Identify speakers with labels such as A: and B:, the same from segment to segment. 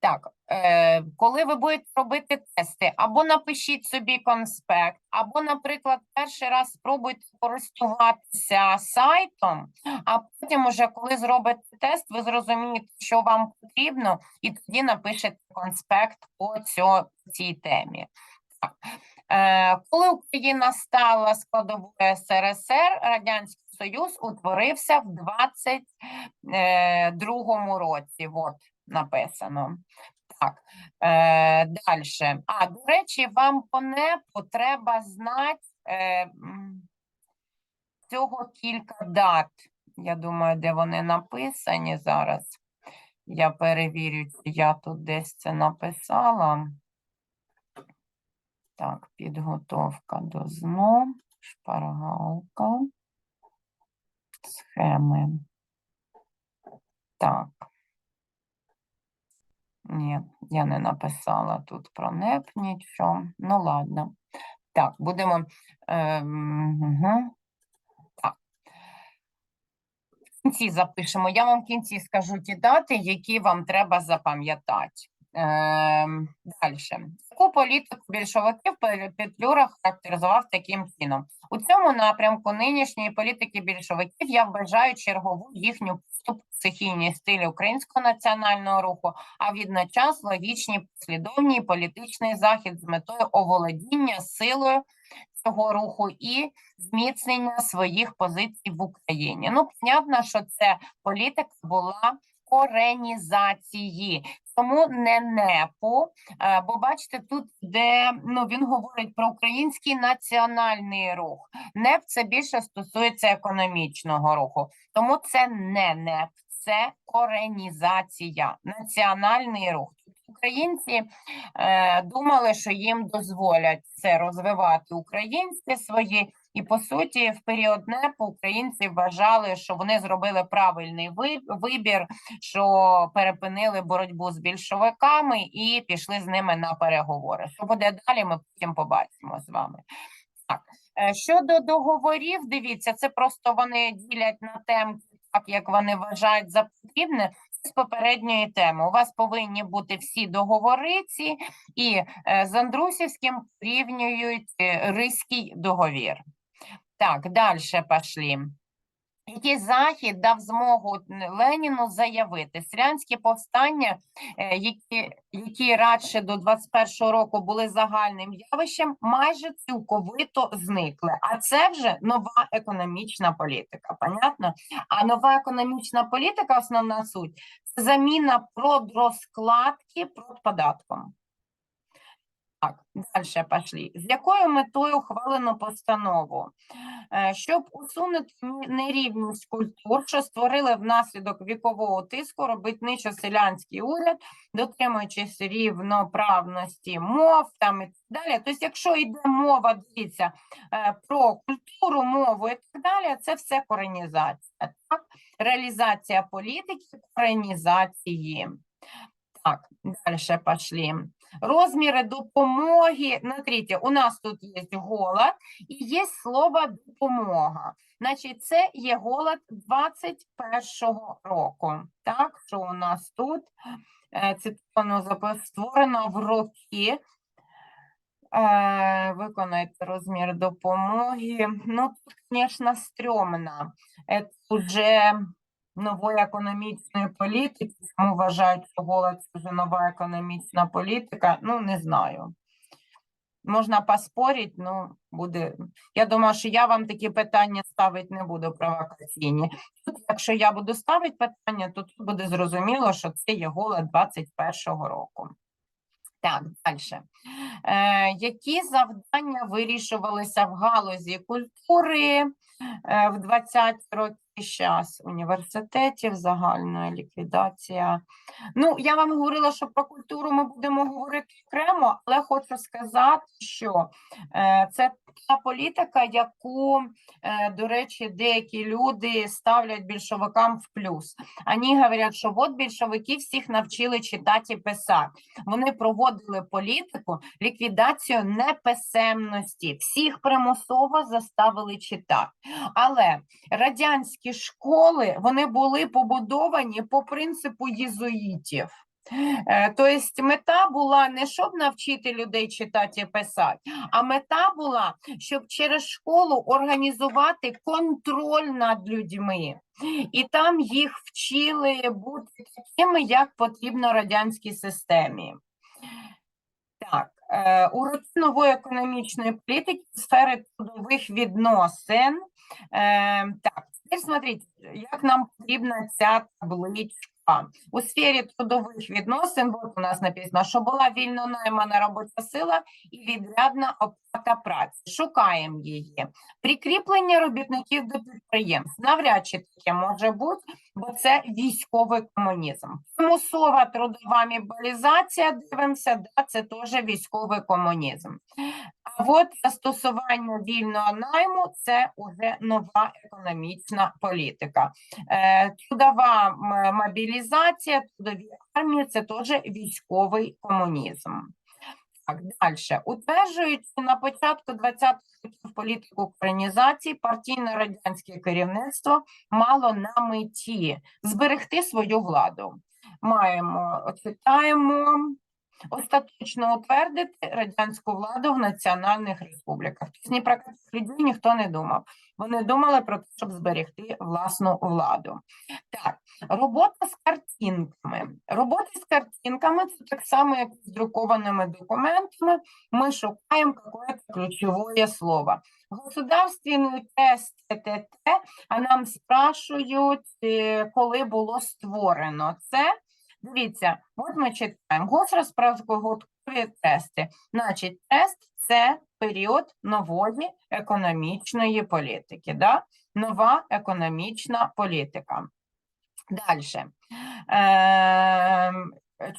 A: Так, е, коли ви будете робити тести, або напишіть собі конспект, або, наприклад, перший раз спробуйте користуватися сайтом, а потім, уже коли зробите тест, ви зрозумієте, що вам потрібно, і тоді напишете конспект по цій темі. Так. Е, коли Україна стала складовою СРСР, Радянський Союз утворився в 22-му році. От написано. Так, е, далі. А, до речі, вам по НЕПу треба знати е, цього кілька дат. Я думаю, де вони написані зараз. Я перевірю, чи я тут десь це написала. Так, підготовка до ЗНО, шпаргалка, схеми. Так. Ні, я не написала тут про НЕП нічого. Ну, ладно. Так, будемо. Е. Так. В кінці запишемо. Я вам в кінці скажу ті дати, які вам треба запам'ятати. Ем, Далі. Яку політику більшовиків Пе- Петлюра характеризував таким чином? У цьому напрямку нинішньої політики більшовиків я вважаю чергову їхню поступ стихійні стилі українського національного руху, а відночас логічні послідовні політичний захід з метою оволодіння силою цього руху і зміцнення своїх позицій в Україні. Ну, понятно, що це політика була коренізації, тому не непу. Е, Бо бачите, тут де ну він говорить про український національний рух. НЕП це більше стосується економічного руху, тому це не НЕП, це коренізація, національний рух. Українці е, думали, що їм дозволять це розвивати українське свої, і по суті, в період НЕПу українці вважали, що вони зробили правильний вибір, що перепинили боротьбу з більшовиками і пішли з ними на переговори. Що буде далі? Ми потім побачимо з вами. Так, е, щодо договорів, дивіться, це просто вони ділять на темки, так як вони вважають за потрібне. З попередньої теми у вас повинні бути всі договори ці, і е, з Андрусівським порівнюють е, Ризький договір. Так, далі пішли. Який захід дав змогу Леніну заявити селянські повстання, е, які, які радше до 21-го року були загальним явищем, майже цілковито зникли. А це вже нова економічна політика. Понятно? А нова економічна політика, основна суть це заміна продрозкладки продподатком. Так, далі пішли. З якою метою ухвалено постанову? Е, Щоб усунути нерівність культур, що створили внаслідок вікового тиску, робітничо-селянський уряд, дотримуючись рівноправності мов там і так далі. Тобто, якщо йде мова, дивіться, е, про культуру, мову і так далі, це все коренізація. Так? Реалізація політики, коренізації. Так, далі пішли. Розміри допомоги. Смотрите, у нас тут є голод і є слово допомога. Значить, це є голод 21-го року. Так, що у нас тут? Це воно створено в роки. Е, Виконайте розмір допомоги. Ну, тут, звісно, стрьомно. Це вже нової економічної політики. Тому вважають, що голод це вже нова економічна політика. Ну, не знаю. Можна поспорити, ну буде. Я думаю, що я вам такі питання ставити не буду провокаційні. Тут, якщо я буду ставити питання, то тут буде зрозуміло, що це є голод 21-го року. Так, далі. Е, які завдання вирішувалися в галузі культури е, в 20 роки час університетів, загальна ліквідація? Ну, я вам говорила, що про культуру ми будемо говорити окремо, але хочу сказати, що е, це та політика, яку, е, до речі, деякі люди ставлять більшовикам в плюс. Вони говорять, що от більшовики всіх навчили читати і писати. Вони проводили політику, ліквідацію неписемності, всіх примусово заставили читати. Але радянські школи вони були побудовані по принципу єзуїтів. Тобто мета була не щоб навчити людей читати і писати, а мета була, щоб через школу організувати контроль над людьми. І там їх вчили бути такими, як потрібно радянській системі. Так, е, уроки нової економічної політики сфери трудових відносин. Е, так, тепер смотрите, як нам потрібна ця табличка. У сфері трудових відносин, от у нас написано, що була вільно наймана робоча сила і відрядна оплата праці. Шукаємо її. Прикріплення робітників до підприємств. Навряд чи таке може бути, бо це військовий комунізм. Примусова трудова мобілізація, дивимося, да, це теж військовий комунізм. А от застосування вільного найму це уже нова економічна політика. Е, трудова мобілізація, трудові армії це теж військовий комунізм. Так, далі. Утверджуючи на початку 20-х років політику українізації, партійне радянське керівництво мало на меті зберегти свою владу. Маємо, читаємо, остаточно утвердити радянську владу в національних республіках. Тобто про таких людей ніхто не думав. Вони думали про те, щоб зберегти власну владу. Так, робота з картинками. Робота з картинками це так само, як з друкованими документами. Ми шукаємо какое-то ключове слово. Государственний тест ТТТ, а нам спрашують, е, коли було створено це. Дивіться, от ми читаємо госрозпрацьові тести. Значить, тест це період нової економічної політики. Да? Нова економічна політика. Далі. Ем,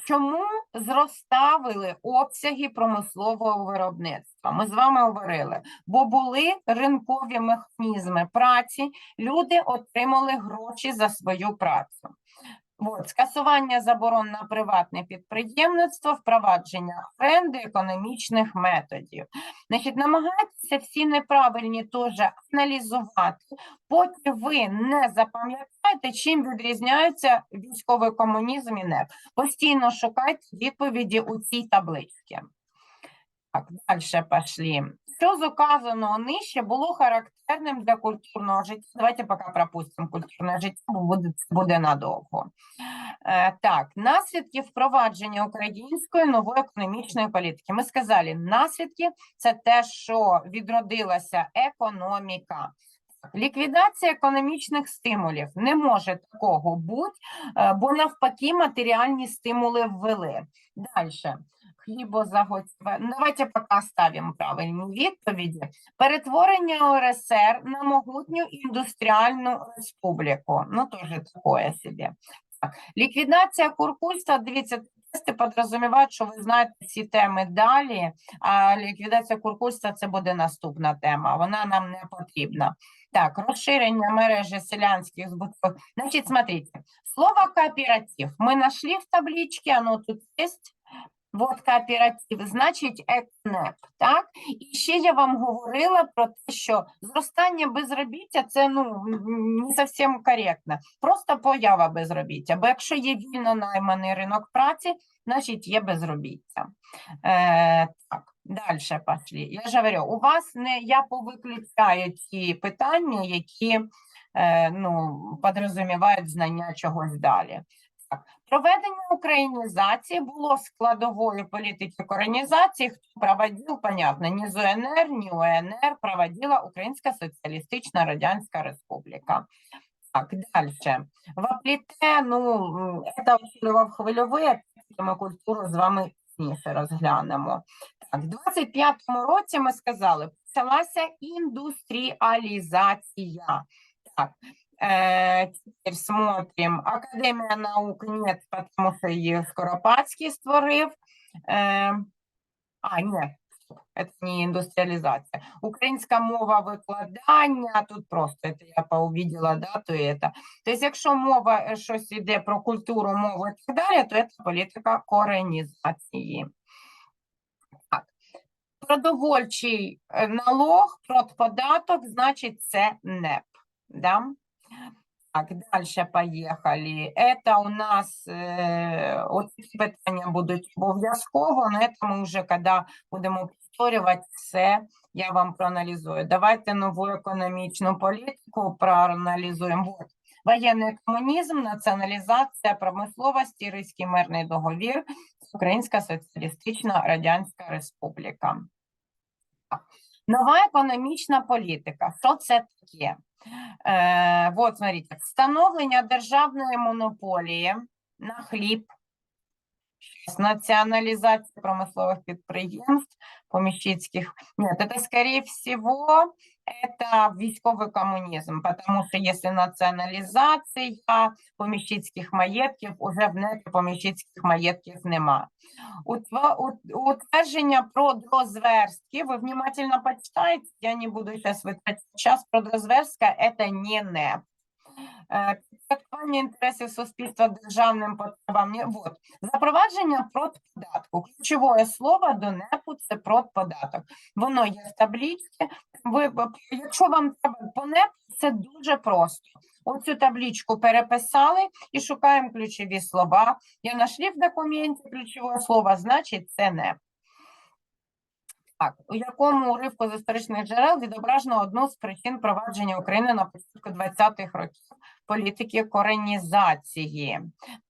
A: чому зроставили обсяги промислового виробництва? Ми з вами говорили, бо були ринкові механізми праці, люди отримали гроші за свою працю. От, скасування заборон на приватне підприємництво, впровадження оренди економічних методів. Значить, намагайтеся всі неправильні теж аналізувати, поки ви не запам'ятаєте, чим відрізняються військовий комунізм і НЕП. Постійно шукайте відповіді у цій табличці. Так, далі пішли. Що з указаного нижче було характерним для культурного життя? Давайте поки пропустимо культурне життя, бо буде, буде надовго. Е, так, наслідки впровадження української нової економічної політики. Ми сказали, наслідки це те, що відродилася економіка. Ліквідація економічних стимулів не може такого бути, е, бо навпаки матеріальні стимули ввели. Далі. Хлібозаготівля. Ну, Давайте поки ставимо правильні відповіді. Перетворення УРСР на могутню індустріальну республіку. Ну, теж такое собі. Так. Ліквідація куркульства, дивіться, тести підрозумівають, що ви знаєте ці теми далі, а ліквідація куркульства – це буде наступна тема, вона нам не потрібна. Так, розширення мережі селянських збутових. Значить, смотрите, слово кооператив мы нашли в табличке, оно тут есть. Вот кооператив, значить ЕКНЕП, так? І ще я вам говорила про те, що зростання безробіття це ну не зовсім коректно, просто поява безробіття. Бо якщо є вільно найманий ринок праці, значить є безробіття. Е, так, далі пішли. Я ж говорю, у вас не я повиключаю ті питання, які е, ну, підрозумівають знання чогось далі. Проведення українізації було складовою політики українізації. Хто проводив, понятно, ні з УНР, ні УНР проводила Українська Соціалістична Радянська Республіка. Так, далі. Вапліте, ну, це усилював хвильовий, ми культуру з вами пізніше розглянемо. Так, в 25-му році ми сказали, почалася індустріалізація. Так, теперь смотрим. Академія наук нет, потому що її Скоропадський створив. Э, а, ні, це не індустріалізація. Українська мова викладання, тут просто це я поувидела, да, то это. Тобто, якщо мова е, щось йде про культуру, мову і так далі, то це політика коренізації. Продовольчий е, налог, продподаток, значить, це НЕП. Да? Так, дальше поїхали. Это у нас е, оці питання будуть обов'язково, але це ми вже коли будемо повторювати все, я вам проаналізую. Давайте нову економічну політику проаналізуємо. Вот. Воєнний комунізм, націоналізація промисловості, Ризький мирний договір, Українська Соціалістична Радянська Республіка. Нова економічна політика. Що це таке? Е, вот, смотрите, встановлення державної монополії на хліб, щас, націоналізація промислових підприємств, поміщицьких. Нет, это, скорее всего, это військовий комунізм, потому що якщо націоналізація поміщицьких маєтків, уже в неті поміщицьких маєтків нема. Утва- ут- Утвердження про дрозверстки, ви внимательно почитайте, я не буду сейчас витрачати час, про дрозверстка это не НЕП. Е, Підпорядкування інтересів суспільства державним потребам. Вот. Запровадження продподатку. Ключове слово до НЕПу – це продподаток. Воно є в табличці. Ви, якщо вам треба по НЕПу, це дуже просто. Оцю табличку переписали і шукаємо ключові слова. Я знайшли в документі ключове слово, значить це НЕП. Так, у якому уривку з історичних джерел відображено одну з причин провадження України на початку 20-х років політики коренізації.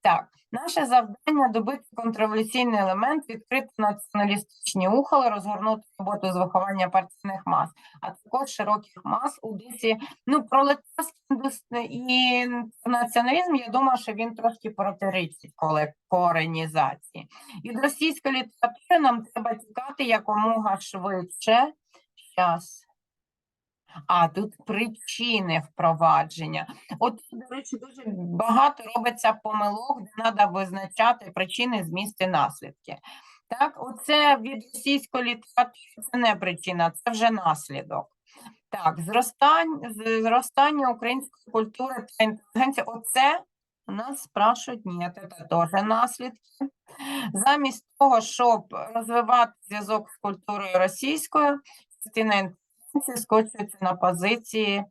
A: Так, наше завдання добити контрреволюційний елемент, відкрити націоналістичні ухили, розгорнути роботу з виховання партійних мас, а також широких мас у дусі. Ну, пролетарський і націоналізм, я думаю, що він трошки протирічить коле коренізації. Від російської літератури нам треба тікати якомога швидше. Щас. А, тут причини впровадження. От, до речі, дуже багато робиться помилок, де треба визначати причини, змісти, наслідки. Так, оце від російської літератури це не причина, це вже наслідок. Так, зростання, зростання української культури та інтелігенції. Оце нас спрашують, ні, це теж наслідки. Замість того, щоб розвивати зв'язок з культурою російською, скочується на позиції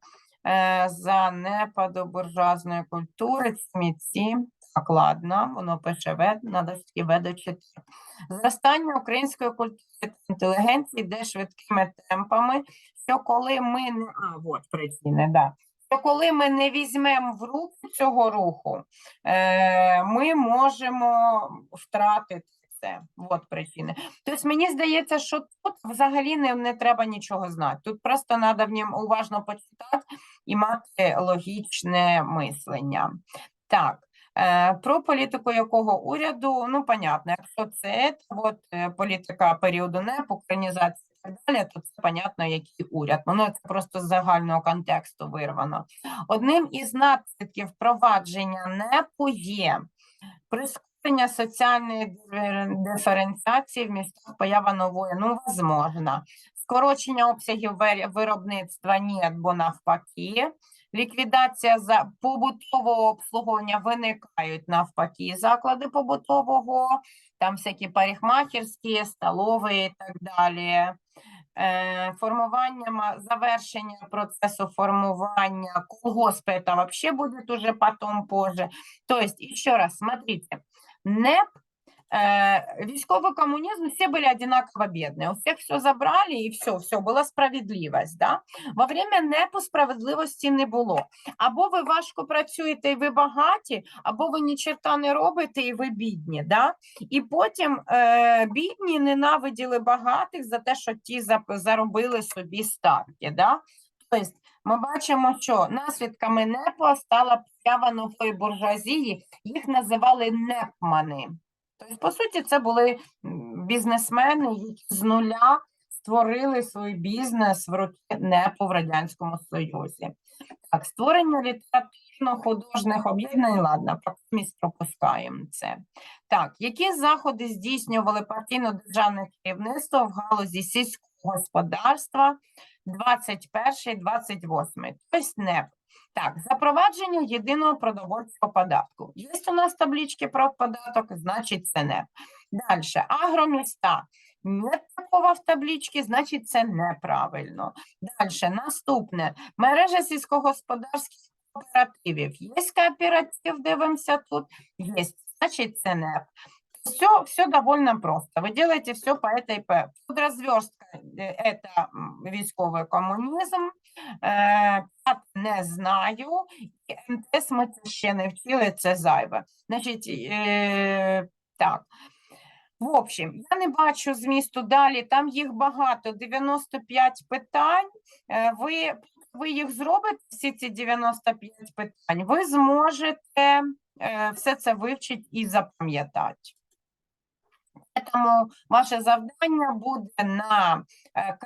A: е, занепаду буржуазної культури, ці мітці. Так, ладно, воно пише вед, надо ж таки ведучити. Зростання української культури та інтелігенції йде швидкими темпами, що коли ми не... А, от причини, да. Що коли ми не візьмемо в руки цього руху, е, ми можемо втратити це. От причини. Тобто мені здається, що тут взагалі не, не треба нічого знати. Тут просто треба в ньому уважно почитати і мати логічне мислення. Так. е, Про політику якого уряду, ну, понятно, якщо це от, е, політика періоду НЕП, українізації і так далі, то це понятно, який уряд. Воно це просто з загального контексту вирвано. Одним із наслідків впровадження НЕПу є прискорення соціальної диференціації в містах поява нової, ну, возможно. Скорочення обсягів виробництва ні, бо навпаки. Ліквідація за побутового обслуговування виникають навпаки заклади побутового, там всякі парикмахерські, столові і так далі. Е, формування, завершення процесу формування колгоспи, это вообще будет уже потом, позже. То есть, раз, смотрите, НЭП, э, військовый коммунизм, все были одинаково бедные, у всех все забрали и все, все, була справедливость, да? Во время НЕПу справедливості не було. Або ви важко працюєте і ви багаті, або ви ні черта не робите і ви бідні, да? І потім е, бідні ненавиділи багатих за те, що ті зап- заробили собі статки, да? Тобто ми бачимо, що наслідками НЕПа стала поява нової буржуазії, їх називали НЕПмани. Тобто, по суті, це були бізнесмени, які з нуля створили свій бізнес в роки НЕПу в Радянському Союзі. Так, створення літературно-художніх об'єднань, ладно, місць пропускаємо це. Так, які заходи здійснювали партійно-державне керівництво в галузі сільського господарства 21-28, тобто НЕП. Так, запровадження єдиного продовольчого податку. Є у нас таблички про податок, значить це НЕП. Далі, агроміста Нет такого в табличці, значить це неправильно. Далі, наступне. Мережа сільськогосподарських кооперативів. Є кооператив, дивимося тут, є, значить це НЕП. Все, все довольно просто. Вы делаете все по этой П. Подразверстка – это м, військовий комунізм, е, ПАТ не знаю, і МТС ми це ще не вчили, це зайве. Значить, е, так. В общем, я не бачу змісту далі, там їх багато, 95 питань. Е, Ви, ви їх зробите, всі ці 95 питань, ви зможете е, все це вивчити і запам'ятати. Тому ваше завдання буде на е,